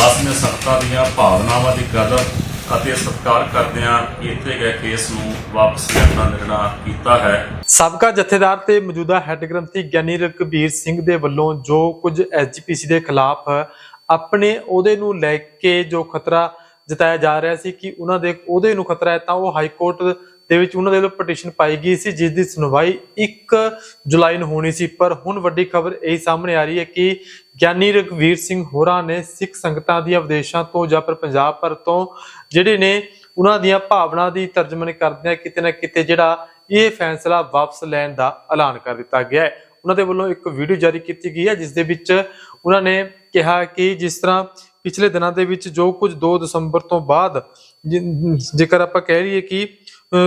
ਦਾਸ ਨੇ ਦੀਆਂ ਭਾਵਨਾਵਾਂ ਦੀ ਕਦਰ ਅਤੇ ਸਤਿਕਾਰ ਕਰਦਿਆਂ ਕੀਤੇ ਗਏ ਕੇਸ ਨੂੰ ਵਾਪਸ ਲੈਣ ਦਾ ਨਿਰਣਾ ਕੀਤਾ ਹੈ। ਸਾਬਕਾ ਜਥੇਦਾਰ ਤੇ ਮੌਜੂਦਾ ਹੈੱਡ ਗ੍ਰੰਥੀ ਗਿਆਨੀ ਰਘਬੀਰ ਸਿੰਘ ਦੇ ਵੱਲੋਂ ਜੋ ਕੁਝ ਐਸਜੀਪੀਸੀ ਦੇ ਖਿਲਾਫ ਆਪਣੇ ਉਹਦੇ ਨੂੰ ਲੈ ਕੇ ਜੋ ਖਤਰਾ ਜਤਾਇਆ ਜਾ ਰਿਹਾ ਸੀ ਕਿ ਉਹਨਾਂ ਦੇ ਉਹਦੇ ਨੂੰ ਖਤਰਾ ਹੈ ਤਾਂ ਉਹ ਹਾਈ ਕੋਰਟ ਦੇ ਵਿੱਚ ਉਹਨਾਂ ਦੇ ਵੱਲੋਂ ਪਟੀਸ਼ਨ ਪਾਈ ਗਈ ਸੀ ਜਿਸ ਦੀ ਸੁਣਵਾਈ 1 ਜੁਲਾਈ ਨੂੰ ਹੋਣੀ ਸੀ। ਪਰ ਹੁਣ ਵੱਡੀ ਖਬਰ ਇਹ ਸਾਹਮਣੇ ਆ ਰਹੀ ਹੈ ਕਿ ਗਿਆਨੀ ਰਘਵੀਰ ਸਿੰਘ ਹੋਰਾਂ ਨੇ ਸਿੱਖ ਸੰਗਤਾਂ ਦੀਆਂ ਵਿਦੇਸ਼ਾਂ ਤੋਂ ਜਾਂ ਫਿਰ ਪੰਜਾਬ ਭਰ ਤੋਂ ਜਿਹੜੇ ਨੇ ਉਹਨਾਂ ਦੀਆਂ ਭਾਵਨਾ ਦੀ ਤਰਜਮਾਨੀ ਕਰਦਿਆਂ ਕਿਤੇ ਨਾ ਕਿਤੇ ਜਿਹੜਾ ਇਹ ਫੈਸਲਾ ਵਾਪਸ ਲੈਣ ਦਾ ਐਲਾਨ ਕਰ ਦਿੱਤਾ ਗਿਆ ਹੈ। ਉਹਨਾਂ ਦੇ ਵੱਲੋਂ ਇੱਕ ਵੀਡੀਓ ਜਾਰੀ ਕੀਤੀ ਗਈ ਹੈ ਜਿਸ ਦੇ ਵਿੱਚ ਉਹਨਾਂ ਨੇ ਕਿਹਾ ਕਿ ਜਿਸ ਤਰ੍ਹਾਂ ਪਿਛਲੇ ਦਿਨਾਂ ਦੇ ਵਿੱਚ ਜੋ ਕੁਝ 2 ਦਸੰਬਰ ਤੋਂ ਬਾਅਦ ਜੇਕਰ ਆਪਾਂ ਕਹਿ ਲਈਏ ਕਿ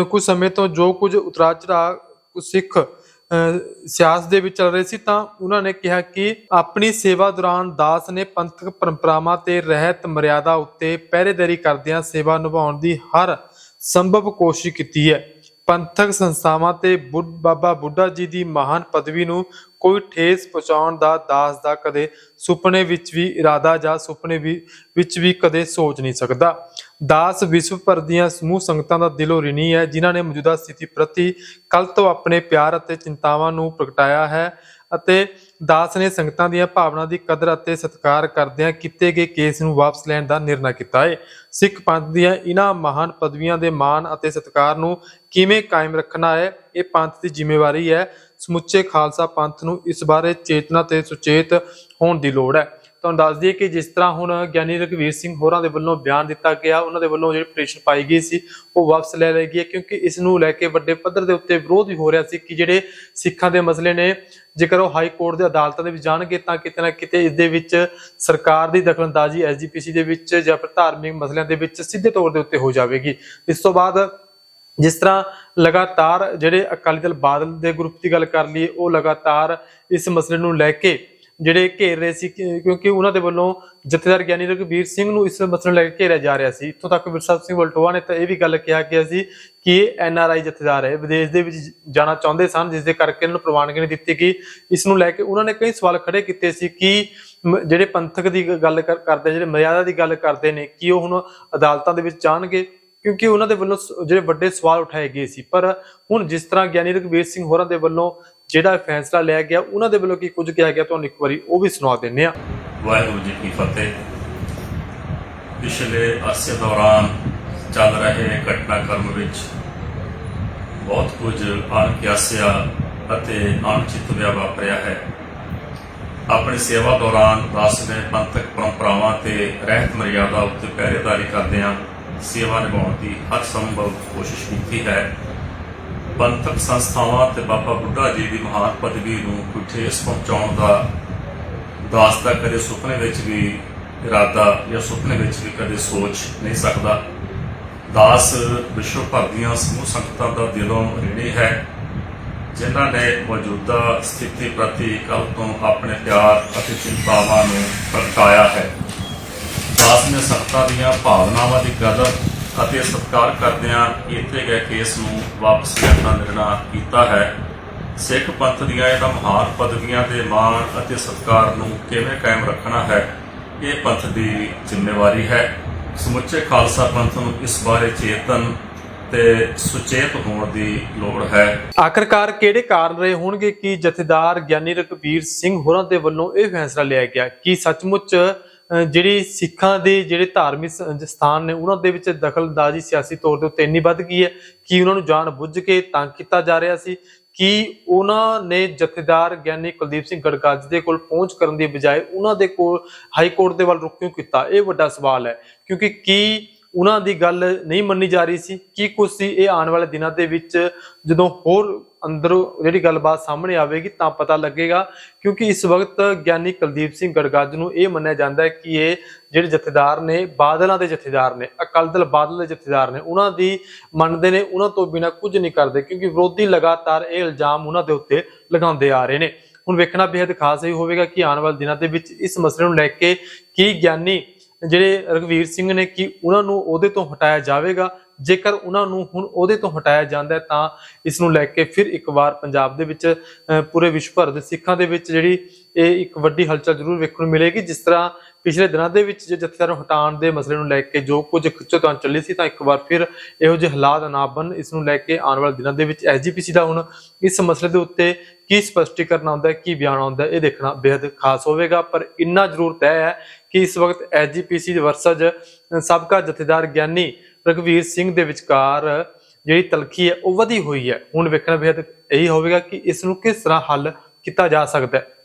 ਕੁਝ ਸਮੇਂ ਤੋਂ ਜੋ ਕੁਝ ਉਤਰਾ ਚੜਾ ਸਿੱਖ ਅਹ, ਸਿਆਸਤ ਦੇ ਵਿੱਚ ਚੱਲ ਰਹੇ ਸੀ ਤਾਂ ਉਹਨਾਂ ਨੇ ਕਿਹਾ ਕਿ ਆਪਣੀ ਸੇਵਾ ਦੌਰਾਨ ਦਾਸ ਨੇ ਪੰਥਕ ਪਰੰਪਰਾਵਾਂ ਤੇ ਰਹਿਤ ਮਰਿਆਦਾ ਉੱਤੇ ਪਹਿਰੇਦਾਰੀ ਕਰਦਿਆਂ ਸੇਵਾ ਨਿਭਾਉਣ ਦੀ ਹਰ ਸੰਭਵ ਕੋਸ਼ਿਸ਼ ਕੀਤੀ ਹੈ। ਪੰਥਕ ਸੰਸਥਾਵਾਂ ਤੇ ਬੁੱਢ ਬਾਬਾ ਬੁੱਢਾ ਜੀ ਦੀ ਮਹਾਨ ਪਦਵੀ ਨੂੰ ਕੋਈ ਠੇਸ ਪਹੁੰਚਾਉਣ ਦਾ ਦਾਸ ਦਾ ਕਦੇ ਸੁਪਨੇ ਵਿੱਚ ਵੀ ਇਰਾਦਾ ਜਾਂ ਸੁਪਨੇ ਵੀ, ਵਿੱਚ ਵੀ ਕਦੇ ਸੋਚ ਨਹੀਂ ਸਕਦਾ। ਦਾਸ ਵਿਸ਼ਵ ਭਰ ਦੀਆਂ ਸਮੂਹ ਸੰਗਤਾਂ ਦਾ ਦਿਲੋਂ ਰਿਣੀ ਹੈ, ਜਿਨ੍ਹਾਂ ਨੇ ਮੌਜੂਦਾ ਸਥਿਤੀ ਪ੍ਰਤੀ ਕੱਲ ਤੋਂ ਆਪਣੇ ਪਿਆਰ ਅਤੇ ਚਿੰਤਾਵਾਂ ਨੂੰ ਪ੍ਰਗਟਾਇਆ ਹੈ। ਅਤੇ ਦਾਸ ਨੇ ਸੰਗਤਾਂ ਦੀਆਂ ਭਾਵਨਾ ਦੀ ਕਦਰ ਅਤੇ ਸਤਿਕਾਰ ਕਰਦਿਆਂ ਕੀਤੇ ਗਏ ਕੇਸ ਨੂੰ ਵਾਪਸ ਲੈਣ ਦਾ ਨਿਰਣਾ ਕੀਤਾ ਹੈ ਸਿੱਖ ਪੰਥ ਦੀਆਂ ਇਹਨਾਂ ਮਹਾਨ ਪਦਵੀਆਂ ਦੇ ਮਾਣ ਅਤੇ ਸਤਿਕਾਰ ਨੂੰ ਕਿਵੇਂ ਕਾਇਮ ਰੱਖਣਾ ਹੈ, ਇਹ ਪੰਥ ਦੀ ਜ਼ਿੰਮੇਵਾਰੀ ਹੈ। ਸਮੁੱਚੇ ਖਾਲਸਾ ਪੰਥ ਨੂੰ ਇਸ ਬਾਰੇ ਚੇਤਨਾ ਤੇ ਸੁਚੇਤ ਹੋਣ ਦੀ ਲੋੜ ਹੈ। ਤੁਹਾਨੂੰ ਦੱਸ ਦਈਏ ਕਿ ਜਿਸ ਤਰ੍ਹਾਂ ਹੁਣ ਗਿਆਨੀ ਰਘਵੀਰ ਸਿੰਘ ਹੋਰਾਂ ਦੇ ਵੱਲੋਂ ਬਿਆਨ ਦਿੱਤਾ ਗਿਆ, ਉਹਨਾਂ ਦੇ ਵੱਲੋਂ ਜਿਹੜੀ ਪਟੀਸ਼ਨ ਪਾਈ ਗਈ ਸੀ, ਉਹ ਵਾਪਸ ਲੈ ਲਈ ਗਈ ਹੈ, ਕਿਉਂਕਿ ਇਸ ਨੂੰ ਲੈ ਕੇ ਵੱਡੇ ਪੱਧਰ ਦੇ ਉੱਤੇ ਵਿਰੋਧ ਵੀ ਹੋ ਰਿਹਾ ਸੀ ਕਿ ਜਿਹੜੇ ਸਿੱਖਾਂ ਦੇ ਮਸਲੇ ਨੇ, ਜੇਕਰ ਉਹ ਹਾਈ ਕੋਰਟ ਦੇ ਅਦਾਲਤਾਂ ਦੇ ਵਿੱਚ ਜਾਣਗੇ, ਤਾਂ ਕਿਤੇ ਨਾ ਕਿਤੇ ਇਸ ਦੇ ਵਿੱਚ ਸਰਕਾਰ ਦੀ ਦਖਲਅੰਦਾਜ਼ੀ ਐਸਜੀਪੀਸੀ ਦੇ ਵਿੱਚ ਜਾਂ ਫਿਰ ਧਾਰਮਿਕ ਮਸਲਿਆਂ ਦੇ ਵਿੱਚ ਸਿੱਧੇ ਤੌਰ ਦੇ ਉੱਤੇ ਹੋ ਜਾਵੇਗੀ। ਇਸ ਤੋਂ ਬਾਅਦ ਜਿਸ ਤਰ੍ਹਾਂ ਲਗਾਤਾਰ ਜਿਹੜੇ ਅਕਾਲੀ ਦਲ ਬਾਦਲ ਦੇ ਗਰੁੱਪ ਦੀ ਗੱਲ ਕਰ ਲਈਏ, ਉਹ ਲਗਾਤਾਰ ਇਸ ਮਸਲੇ ਨੂੰ ਲੈ ਕੇ ਜਿਹੜੇ ਘੇਰ ਰਹੇ ਸੀ ਕਿਉਂਕਿ ਉਹਨਾਂ ਦੇ ਵੱਲੋਂ ਜਥੇਦਾਰ ਗਿਆਨੀ ਰਘਬੀਰ ਸਿੰਘ ਨੂੰ ਇਸ ਮਸਲੇ ਲੈ ਕੇ ਘੇਰਿਆ ਜਾ ਰਿਹਾ ਸੀ। ਇੱਥੋਂ ਤੱਕ ਵਿਰਸਾ ਸਿੰਘ ਵਲਟੋਆ ਨੇ ਤਾਂ ਇਹ ਵੀ ਗੱਲ ਕਿਹਾ ਗਿਆ ਸੀ ਕਿ ਇਹ ਐਨਆਰਆਈ ਜਥੇਦਾਰ ਹੈ। ਵਿਦੇਸ਼ ਦੇ ਵਿੱਚ ਜਾਣਾ ਚਾਹੁੰਦੇ ਸਨ, ਜਿਸ ਦੇ ਕਰਕੇ ਇਹਨਾਂ ਨੂੰ ਪ੍ਰਵਾਨਗੀ ਨਹੀਂ ਦਿੱਤੀ ਗਈ। ਇਸ ਨੂੰ ਲੈ ਕੇ ਉਹਨਾਂ ਨੇ ਕਈ ਸਵਾਲ ਖੜੇ ਕੀਤੇ ਸੀ ਕਿ ਜਿਹੜੇ ਪੰਥਕ ਦੀ ਗੱਲ ਕਰਦੇ, ਜਿਹੜੇ ਮਰਿਆਦਾ ਦੀ ਗੱਲ ਕਰਦੇ ਨੇ, ਕਿ ਉਹ ਹੁਣ ਅਦਾਲਤਾਂ ਦੇ ਵਿੱਚ ਜਾਣਗੇ? ਕਿਉਂਕਿ ਉਹਨਾਂ ਦੇ ਵੱਲੋਂ ਜਿਹੜੇ ਵੱਡੇ ਸਵਾਲ ਉਠਾਏ ਗਏ ਸੀ। ਪਰ ਹੁਣ ਜਿਸ ਤਰ੍ਹਾਂ ਗਿਆਨੀ ਰਘਵੀਰ ਸਿੰਘ ਹੋਰਾਂ ਦੇ ਵੱਲੋਂ ਜਿਹੜਾ ਫੈਸਲਾ ਲਿਆ ਗਿਆ, ਉਹਨਾਂ ਦੇ ਵੱਲੋਂ ਕੀ ਕੁਝ ਕਿਹਾ ਗਿਆ? ਤੁਹਾਨੂੰ ਇੱਕ ਵਾਰੀ ਉਹ ਵੀ ਸੁਣਾ ਦਿੰਨੇ ਆ ਵਾਹਿਗੁਰੂ ਜੀ ਕੀ ਫਤਿਹ। ਪਿਛਲੇ ਅਰਸੇ ਦੌਰਾਨ ਚੱਲ ਰਹੇ ਘਟਨਾਕ੍ਰਮ ਵਿੱਚ ਬਹੁਤ ਕੁਝ ਅਣਕਿਆਸਿਆ ਅਤੇ ਅਣਚਿਤ ਵਾਪਰਿਆ ਹੈ। ਆਪਣੀ ਸੇਵਾ ਦੌਰਾਨ ਦਾਸ ਨੇ ਪੰਥਕ ਪਰੰਪਰਾਵਾਂ ਤੇ ਰਹਿਤ ਮਰਿਆਦਾ ਉੱਤੇ ਪਹਿਰੇਦਾਰੀ ਕਰਦਿਆਂ ਸੇਵਾ ਨਿਭਾਉਣ ਦੀ ਹਰ ਸੰਭਵ ਕੋਸ਼ਿਸ਼ ਕੀਤੀ ਹੈ। ਪੰਥਕ ਸੰਸਥਾਵਾਂ ਤੇ ਬਾਬਾ ਬੁੱਢਾ ਜੀ ਦੀ ਮਹਾਨ ਪਦਵੀ ਨੂੰ ਕੋਈ ਠੇਸ ਪਹੁੰਚਾਉਣ ਦਾ ਦਾਸ ਦਾ ਕਦੇ ਸੁਪਨੇ ਵਿੱਚ ਵੀ ਇਰਾਦਾ ਜਾਂ ਸੁਪਨੇ ਵਿੱਚ ਵੀ ਕਦੇ ਸੋਚ ਨਹੀਂ ਸਕਦਾ। ਦਾਸ ਵਿਸ਼ਵ ਭਰ ਦੀਆਂ ਸਮੂਹ ਸੰਗਤਾਂ ਦਾ ਦਿਲੋਂ ਰਿਣੀ ਹੈ, ਜਿਨ੍ਹਾਂ ਨੇ ਮੌਜੂਦਾ ਸਥਿਤੀ ਪ੍ਰਤੀ ਕੱਲ ਤੋਂ ਆਪਣੇ ਪਿਆਰ ਅਤੇ ਚਿੰਤਾਵਾਂ ਨੂੰ ਪ੍ਰਗਟਾਇਆ ਹੈ। ਦਾਸ ਨੇ ਸੰਗਤਾਂ ਦੀਆਂ ਭਾਵਨਾਵਾਂ ਦੀ ਕਦਰ ਅਤੇ ਸਤਿਕਾਰ ਕਰਦਿਆਂ ਕੀਤੇ ਗਏ ਕੇਸ ਨੂੰ ਵਾਪਸ ਲੈਣ ਦਾ ਨਿਰਣਾ ਕੀਤਾ ਹੈ। ਸਿੱਖ ਪੰਥ ਦੀਆਂ ਇਹਨਾਂ ਮਹਾਨ ਪਦਵੀਆਂ ਦੇ ਮਾਣ ਅਤੇ ਸਤਿਕਾਰ ਨੂੰ ਕਿਵੇਂ ਕਾਇਮ ਰੱਖਣਾ ਹੈ, ਇਹ ਪੰਥ ਦੀ ਜ਼ਿੰਮੇਵਾਰੀ ਹੈ। ਸਮੁੱਚੇ ਖਾਲਸਾ ਪੰਥ ਨੂੰ ਇਸ ਬਾਰੇ ਚੇਤਨ ਤੇ ਸੁਚੇਤ ਹੋਣ ਦੀ ਲੋੜ ਹੈ। ਆਖਰਕਾਰ ਕਿਹੜੇ ਕਾਰਨ ਰਹੇ ਹੋਣਗੇ ਕਿ ਜਥੇਦਾਰ ਗਿਆਨੀ ਰਘਬੀਰ ਸਿੰਘ ਹੋਰਾਂ ਦੇ ਵੱਲੋਂ ਇਹ ਫੈਸਲਾ ਲਿਆ ਗਿਆ? ਕਿ ਸੱਚਮੁੱਚ ਜਿਹੜੀ ਸਿੱਖਾਂ ਦੇ ਜਿਹੜੇ ਧਾਰਮਿਕ ਸਥਾਨ ਨੇ, ਉਹਨਾਂ ਦੇ ਵਿੱਚ ਦਖਲਅੰਦਾਜ਼ੀ ਸਿਆਸੀ ਤੌਰ ਦੇ ਉੱਤੇ ਇੰਨੀ ਵੱਧ ਗਈ ਹੈ। ਕਿ ਉਹਨਾਂ ਨੂੰ ਜਾਣ ਬੁੱਝ ਕੇ ਤੰਗ ਕੀਤਾ ਜਾ ਰਿਹਾ ਸੀ? ਕਿ ਉਹਨਾਂ ਨੇ ਜਥੇਦਾਰ ਗਿਆਨੀ ਕੁਲਦੀਪ ਸਿੰਘ ਗੜਗੱਜ ਦੇ ਕੋਲ ਪਹੁੰਚ ਕਰਨ ਦੀ ਬਜਾਏ ਉਹਨਾਂ ਦੇ ਕੋਲ ਹਾਈ ਕੋਰਟ ਦੇ ਵੱਲ ਰੁਖ ਕਿਉਂ ਕੀਤਾ? ਇਹ ਵੱਡਾ ਸਵਾਲ ਹੈ। ਕਿਉਂਕਿ ਕੀ ਉਹਨਾਂ ਦੀ ਗੱਲ ਨਹੀਂ ਮੰਨੀ ਜਾ ਰਹੀ ਸੀ। ਕੀ ਕੁਛ ਸੀ? ਇਹ ਆਉਣ ਵਾਲੇ ਦਿਨਾਂ ਦੇ ਵਿੱਚ ਜਦੋਂ ਹੋਰ ਅੰਦਰੋਂ ਜਿਹੜੀ ਗੱਲਬਾਤ ਸਾਹਮਣੇ ਆਵੇਗੀ ਤਾਂ ਪਤਾ ਲੱਗੇਗਾ। ਕਿਉਂਕਿ ਇਸ ਵਕਤ ਗਿਆਨੀ ਕੁਲਦੀਪ ਸਿੰਘ ਗੜਗੱਜ ਨੂੰ ਇਹ ਮੰਨਿਆ ਜਾਂਦਾ ਹੈ ਕਿ ਇਹ ਜਿਹੜੇ ਜਥੇਦਾਰ ਨੇ, ਬਾਦਲਾਂ ਦੇ ਜਥੇਦਾਰ ਨੇ, ਅਕਾਲੀ ਦਲ ਬਾਦਲ ਦੇ ਜਥੇਦਾਰ ਨੇ, ਉਹਨਾਂ ਦੀ ਮੰਨਦੇ ਨੇ, ਉਹਨਾਂ ਤੋਂ ਬਿਨਾ ਕੁਝ ਨਹੀਂ ਕਰਦੇ। ਕਿਉਂਕਿ ਵਿਰੋਧੀ ਲਗਾਤਾਰ ਇਹ ਇਲਜ਼ਾਮ ਉਹਨਾਂ ਦੇ ਉੱਤੇ ਲਗਾਉਂਦੇ ਆ ਰਹੇ ਨੇ। ਹੁਣ ਵੇਖਣਾ ਬੇहद ਖਾਸ ਹੀ ਹੋਵੇਗਾ ਕਿ ਆਉਣ ਵਾਲੇ ਦਿਨਾਂ ਦੇ ਵਿੱਚ ਇਸ ਮਸਲੇ ਨੂੰ ਲੈ ਕੇ ਕੀ ਗਿਆਨੀ ਜਿਹੜੇ ਰਘਵੀਰ ਸਿੰਘ ਨੇ ਕਿ ਉਹਨਾਂ ਨੂੰ ਉਹਦੇ ਤੋਂ ਹਟਾਇਆ ਜਾਵੇਗਾ ਜੇਕਰ ਉਹਨਾਂ ਨੂੰ ਹੁਣ ਉਹਦੇ ਤੋਂ ਹਟਾਇਆ ਜਾਂਦਾ ਹੈ, ਤਾਂ ਇਸ ਨੂੰ ਲੈ ਕੇ ਫਿਰ ਇੱਕ ਵਾਰ ਪੰਜਾਬ ਦੇ ਵਿੱਚ ਪੂਰੇ ਵਿਸ਼ਵ ਭਰ ਦੇ ਸਿੱਖਾਂ ਦੇ ਵਿੱਚ ਜਿਹੜੀ ਇਹ ਇੱਕ ਵੱਡੀ ਹਲਚਲ ਜ਼ਰੂਰ ਵੇਖਣ ਨੂੰ ਮਿਲੇਗੀ। ਜਿਸ ਤਰ੍ਹਾਂ ਪਿਛਲੇ ਦਿਨਾਂ ਦੇ ਵਿੱਚ ਜੇ ਜਥੇਦਾਰ ਨੂੰ ਹਟਾਉਣ ਦੇ ਮਸਲੇ ਨੂੰ ਲੈ ਕੇ ਜੋ ਕੁਝ ਖਿੱਚੋਤਾਣ ਚੱਲੀ ਸੀ, ਤਾਂ ਇੱਕ ਵਾਰ ਫਿਰ ਇਹੋ ਜਿਹੇ ਹਾਲਾਤ ਨਾ ਬਣ ਇਸ ਨੂੰ ਲੈ ਕੇ ਆਉਣ ਵਾਲੇ ਦਿਨਾਂ ਦੇ ਵਿੱਚ ਐਸਜੀਪੀਸੀ ਦਾ ਹੁਣ ਇਸ ਮਸਲੇ ਦੇ ਉੱਤੇ ਕੀ ਸਪਸ਼ਟੀਕਰਨ ਆਉਂਦਾ ਹੈ, ਕੀ ਬਿਆਨ ਆਉਂਦਾ ਇਹ ਦੇਖਣਾ ਬੇहद ਖਾਸ ਹੋਵੇਗਾ। ਪਰ ਇੰਨਾ ਜ਼ਰੂਰ ਤੈਅ ਹੈ ਕਿ ਇਸ ਵਕਤ ਐਸਜੀਪੀਸੀ ਦੇ ਵਰਸਜ ਸਾਬਕਾ ਜਥੇਦਾਰ ਗਿਆਨੀ ਰਘਵੀਰ ਸਿੰਘ ਦੇ ਵਿਚਕਾਰ ਜਿਹੜੀ ਤਲਖੀ ਹੈ ਉਹ ਵਧੀ ਹੋਈ ਹੈ। ਹੁਣ ਵੇਖਣਾ ਬੇहद ਇਹੀ ਹੋਵੇਗਾ ਕਿ ਇਸ ਨੂੰ ਕਿਸ ਤਰ੍ਹਾਂ ਹੱਲ ਕੀਤਾ ਜਾ ਸਕਦਾ ਹੈ।